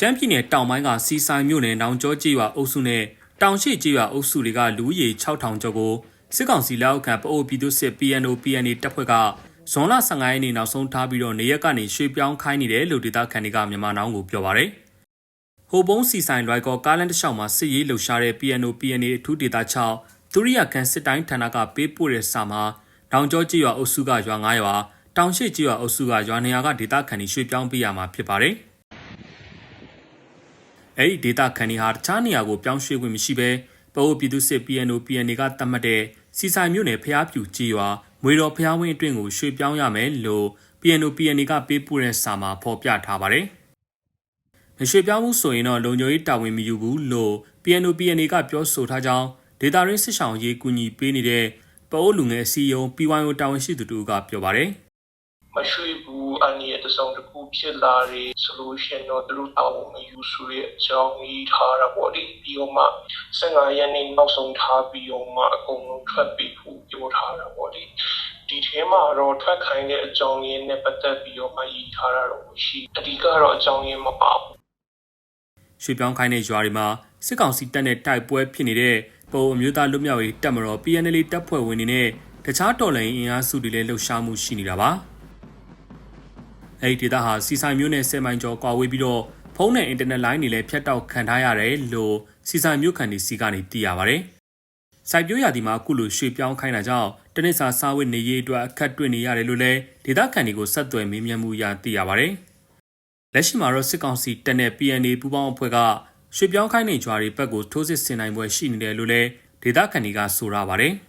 ရှမ်းပြည်နယ်တောင်ပိုင်းကစီဆိုင်မြို့နယ်နောင်ကျောကျေးရွာအုပ်စုနဲ့တောင်ရှိကျေးရွာအုပ်စုတွေကလူဦးရေ6000ကျော်ကိုစစ်ကောင်စီလက်အောက်ခံပအိုပြည်သူစစ် PNO PNA တပ်ဖွဲ့ကဇွန်လ15ရက်နေ့နောက်ဆုံးထားပြီးတော့နေရက်ကနေရွှေ့ပြောင်းခိုင်းနေတယ်လို့ဒေသခံတွေကမြန်မာနောင်ကိုပြောပါရယ်ဟိုပုံးစီဆိုင်လွိုက်ကောကားလန်တလျှောက်မှာစစ်ရေးလှုပ်ရှားတဲ့ PNO PNA အထူးဒေသ6သူရိယကန်စစ်တိုင်းဌာနကပေးပို့တဲ့စာမှာတောင်ကျောကျေးရွာအုပ်စုကရွာ9ရွာတောင်ရှိကျေးရွာအုပ်စုကရွာ200ကဒေသခံတွေရွှေ့ပြောင်းပေးရမှာဖြစ်ပါတယ် အဲ့ဒီဒေတာခန်ဒီဟာတခြားနေရာကိုပြောင်းရွှေ့ခွင့်မရှိဘဲပအိုပြည်သူစစ် PNO PNA ကသတ်မှတ်တဲ့စီဆိုင်မြို့နယ်ဖျားပြူကြီးရွာမွေတော်ဖျားဝင်းအတွင်းကိုရွှေ့ပြောင်းရမယ်လို့ PNO PNA ကပေးပို့တဲ့စာမှာဖော်ပြထားပါတယ်။မရွှေ့ပြောင်းမှုဆိုရင်တော့လုံခြုံရေးတာဝန်မယူဘူးလို့ PNO PNA ကပြောဆိုထားကြောင်းဒေတာရင်းစစ်ဆောင်ရေးကူညီပေးနေတဲ့ပအိုလူငယ်စီယုံ PYO တာဝန်ရှိသူတို့ကပြောပါတယ်။မ ရွှေ့ဘူးအနည်းတစ်စုံတစ်ခုဖြစ်လာတယ်ဆိုလို့ရှိရင်တော့သူတို့တောင်းမယူဆိုတဲ့အကြောင်းကြီးထားတာပေါ့လေပြီးတော့မှ15ရက်နေ့နောက်ဆုံးထားပြီးတော့မှအကုန်လုံးထွက်ပြီးဖို့ပြောထားတာပေါ့လေဒီထဲမှာတော့ထွက်ခိုင်းတဲ့အကြောင်းရင်းနဲ့ပတ်သက်ပြီးတော့မှရေးထားတာတော့ရှိအဓိကတော့အကြောင်းရင်းမပါဘူးရွှေပြောင်းခိုင်းတဲ့ရွာတွေမှာစစ်ကောင်စီတပ်နဲ့တိုက်ပွဲဖြစ်နေတဲ့ပုံအမျိုးသားလွတ်မြောက်ရေးတပ်မတော် PNL တပ်ဖွဲ့ဝင်တွေနဲ့တခြားတော်လှန်ရေးအင်အားစုတွေလည်းလှုပ်ရှားမှုရှိနေတာပါ။ အဲဒီဒေသဟာစီဆိုင်မျိုးနဲ့ဆယ်မိုင်ကျော်ကွာဝေးပြီးတော့ဖုန်းနဲ့အင်တာနက်လိုင်းတွေလည်းဖြတ်တောက်ခံထားရတယ်လို့စီဆိုင်မျိုးခံတွေစီကနေသိရပါတယ်။စိုက်ပျိုးရာဒီမှာအခုလိုရွှေပြောင်းခိုင်းတာကြောင့်တနစ်စာစားဝတ်နေရေးအတွက်အခက်တွေ့နေရတယ်လို့လည်းဒေသခံတွေကိုဆက်သွယ်မေးမြန်းမှုရသိရပါတယ်။လက်ရှိမှာတော့စစ်ကောင်စီတပ်နဲ့ PNA ပူးပေါင်းအဖွဲ့ကရွှေပြောင်းခိုင်းနေကြွားတွေဘက်ကိုထိုးစစ်ဆင်နိုင်ပွဲရှိနေတယ်လို့လည်းဒေသခံတွေကဆိုရပါတယ်။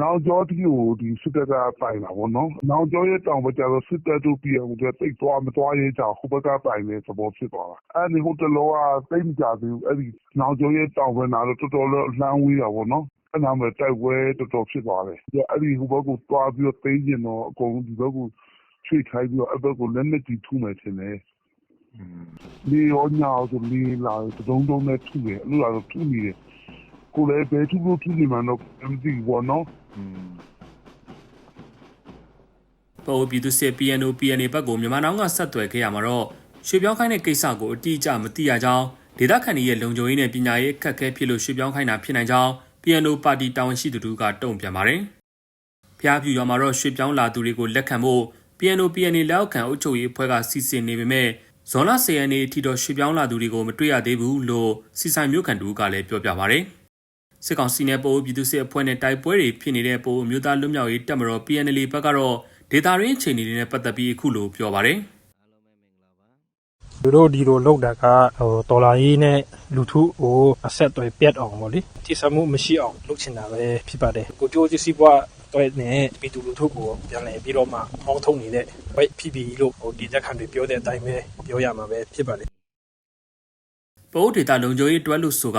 နောက်ကျောတိကိုဒီစစ်တပ်ကပိုင်တာပေါ့နော်။နောက်ကျောရဲ့တောင်ဘက်ကျတော့စစ်တပ်တို့ပြည်အောင်တွေတိတ်သွားမသွားရဲကြဟိုဘက်ကပိုင်တဲ့သဘောဖြစ်သွားတာ။အဲ့ဒီဟိုတလောကတိတ်မကြသေးဘူးအဲ့ဒီနောက်ကျောရဲ့တောင်ဘက်နာတော့တော်တော်လှမ်းဝေးတာပေါ့နော်။အဲ့နာမှာတိုက်ပွဲတော်တော်ဖြစ်သွားတယ်။အဲ့ဒီဟိုဘက်ကိုသွားပြီးတော့သိမ်းကျင်တော့အကုန်ဒီဘက်ကိုချွေခိုင်းပြီးတော့အဲ့ဘက်ကိုလက်နဲ့ကြီးထုမယ်ထင်တယ်။လေရောညရောဆိုလေလာတုံးတုံးနဲ့ထုတယ်အဲ့လိုလာတော့ထုနေတယ်။ ကိုလည်းဘယ်ထုလို့ထုနေမှန်းတော့မသိဘူးပေါ့နော်။ပအိုပြည်သူစစ် PNO PNA ဘက်ကိုမြန်မာနိုင်ငံကဆက်သွယ်ခဲ့ရမှာတော့ရွှေပြောင်းခိုင်းတဲ့ကိစ္စကိုအတိအကျမသိရကြောင်းဒေသခံတွေရဲ့လုံခြုံရေးနဲ့ပညာရေးအခက်အခဲဖြစ်လို့ရွှေပြောင်းခိုင်းတာဖြစ်နိုင်ကြောင်း PNO ပါတီတာဝန်ရှိသူတို့ကတုံ့ပြန်ပါတယ်။ဖျားပြူရွာမှာတော့ရွှေပြောင်းလာသူတွေကိုလက်ခံဖို့ PNO PNA လက်အောက်ခံအုပ်ချုပ်ရေးအဖွဲ့ကစီစဉ်နေပေမဲ့ဇွန်လ10ရက်နေ့အထိတော့ရွှေပြောင်းလာသူတွေကိုမတွေ့ရသေးဘူးလို့စီဆိုင်မျိုးခံတူကလည်းပြောပြပါတယ်။ စစ်ကောင်စီနဲ့ပိုးပြည်သူစစ်အဖွဲ့နဲ့တိုက်ပွဲတွေဖြစ်နေတဲ့ပိုးအမျိုးသားလွတ်မြောက်ရေးတပ်မတော် PNL ဘက်ကတော့ဒေတာရင်းအခြေအနေတွေနဲ့ပတ်သက်ပြီးအခုလိုပြောပါတယ်သူတို့ဒီလိုလောက်တာကဟိုဒေါ်လာရေးနဲ့လူထုကိုအဆက်အသွယ်ပြတ်အောင်ပေါ့လေတိစမှုမရှိအောင်လုပ်ချင်တာပဲဖြစ်ပါတယ်ကိုကြိုးစည်းပွားတော့နဲ့ပြည်သူလူထုကိုပြန်လည်ပြီးတော့မှအောင်းထုံနေတဲ့ဝိုက် PB လို့ဟိုဒီတက်ခံတွေပြောတဲ့အတိုင်းပဲပြောရမှာပဲဖြစ်ပါတယ်။ပိုးဒေတာလုံခြုံရေးတွဲလို့ဆိုက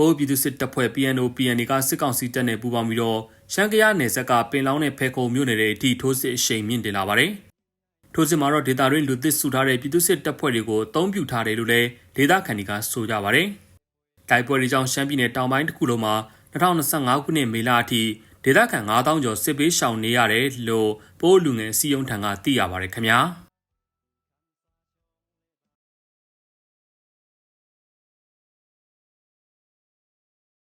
ပိုးပြည်သူစစ်တပ်ဖွဲ့ PNO PNA ကစစ်ကောင်စီတပ်နဲ့ပူးပေါင်းပြီးတော့ရှမ်းကရနယ်စပ်ကပင်လောင်းနဲ့ဖဲခုံမြို့နယ်တွေအထိထိုးစစ်အရှိန်မြင့်တင်လာပါတယ်။ထိုးစစ်မှာတော့ဒေတာရင်းလူသစ်စုထားတဲ့ပြည်သူစစ်တပ်ဖွဲ့တွေကိုအုံပြုထားတယ်လို့လည်းဒေတာခန်ဒီကဆိုကြပါတယ်။တိုက်ပွဲတွေကြောင့်ရှမ်းပြည်နယ်တောင်ပိုင်းတစ်ခုလုံးမှာ2025ခုနှစ်မေလအထိဒေသခံ9000ကျော်စစ်ပေးရှောင်နေရတယ်လို့ပိုးလူငယ်စီယုံထံကသိရပါတယ်ခင်ဗျာ။